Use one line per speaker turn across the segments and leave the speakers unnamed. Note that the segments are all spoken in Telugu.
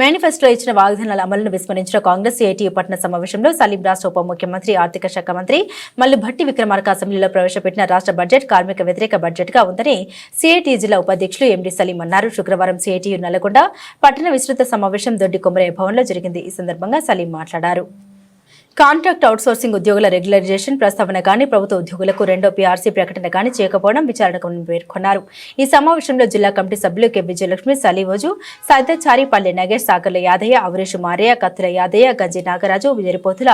మేనిఫెస్టోలో ఇచ్చిన వాగ్దానాల అమలును విస్మరించిన కాంగ్రెస్ ఏటీయూ పట్టణ సమావేశంలో సలీం రాష్ట్ర ఉప ముఖ్యమంత్రి ఆర్థిక శాఖ మంత్రి మల్లు భట్టి విక్రమార్క అసెంబ్లీలో ప్రవేశపెట్టిన రాష్ట్ర బడ్జెట్ కార్మిక వ్యతిరేక బడ్జెట్గా ఉందని సిఐటి జిల్లా ఉపాధ్యక్షులు ఎండి సలీం అన్నారు. శుక్రవారం సిఐటియు నల్లగొండ పట్టణ విస్తృత సమావేశం దొడ్డి భవన్ భవన్లో జరిగింది. ఈ సందర్భంగా సలీం మాట్లాడారు. కాంట్రాక్ట్ అవుట్సోర్సింగ్ ఉద్యోగుల రెగ్యులరైజేషన్ ప్రస్తావన కానీ ప్రభుత్వ ఉద్యోగులకు రెండో పీఆర్సీ ప్రకటన కానీ చేయకపోవడం విచారణకు పేర్కొన్నారు. ఈ సమావేశంలో జిల్లా కమిటీ సభ్యులు కె. విజయలక్ష్మి సలీవోజు సైదాచారి పల్లె నగేష్ సాగర్ల యాదయ్య అవరేషు మారయ్య కత్తుల యాదయ్య గంజి నాగరాజు విజయపోతుల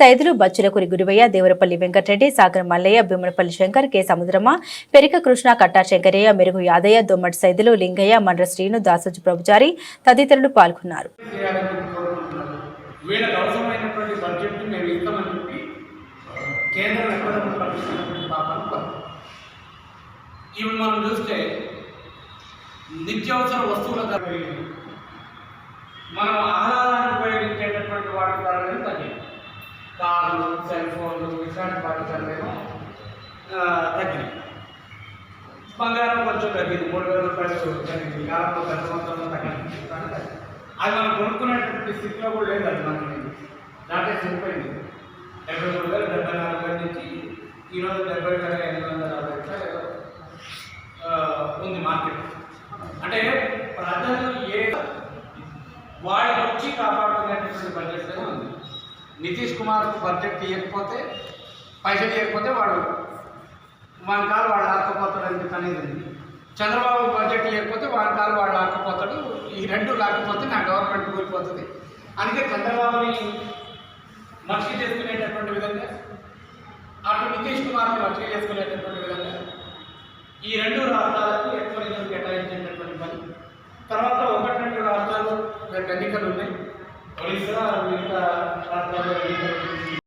సైదులు బచ్చులకురి గురివయ్య దేవరపల్లి వెంకటరెడ్డి సాగర్ మల్లయ్య భీమనపల్లి శంకర్ కె. సముద్రమ్మ పెరిక కృష్ణ కట్టా శంకరయ్య మెరుగు యాదయ్య దొమ్మటి సైదులు లింగయ్య మండ్ర శ్రీను దాసోజు ప్రభుచారి తదితరులు పాల్గొన్నారు.
కేంద్రం ఎక్కడప్పుడు ప్రకటించినటువంటి పాపాలు పలు ఇవి మనం చూస్తే నిత్యావసర వస్తువుల ధర మనం ఆహారాన్ని ఉపయోగించేటటువంటి వాటి ధరలు తగ్గింది. కార్లు సెల్ ఫోన్లు ఇట్లాంటి వాటి ధరలేమో తగ్గినాయి బంగారం కొంచెం తగ్గింది మూడు వేల రూపాయలు తగ్గింది. కాలంలో పెద్ద మొత్తంలో తగ్గింది. అది మనం కొనుక్కునేటువంటి స్థితిలో కూడా లేదు అది మనకి. దాటే చనిపోయింది డెబ్బై మూడు వేలు డెబ్బై నాలుగు వేల నుంచి ఈరోజు డెబ్బై వేల ఎనిమిది వందల యాభై రూపాయలు ఉంది మార్కెట్. అంటే ప్రజలు ఏ వాళ్ళకి వచ్చి కాపాడుకునేటువంటి బడ్జెట్ ఉంది. నితీష్ కుమార్ బడ్జెట్ ఇవ్వకపోతే పైసలు ఇవ్వకపోతే వాడు మన కాలు వాడు ఆకపోతాడు అని అనేది ఉంది. చంద్రబాబు బడ్జెట్ ఇవ్వకపోతే వాడి కాలు వాడు ఆకపోతాడు ఈ రెండు లేకపోతే నా గవర్నమెంట్ కూలిపోతుంది. అందుకే చంద్రబాబుని మనిషి చేసుకునేటటువంటి నితీష్ కుమార్ని చేసుకునేటటువంటి విధంగా ఈ రెండు రాష్ట్రాలకు ఎక్కువ నిధులు కేటాయించేటటువంటి పని. తర్వాత ఒకటి రెండు రాష్ట్రాలు రేపు ఎన్నికలు ఉన్నాయి. ఒడిశా మిగతా రాష్ట్రాల్లో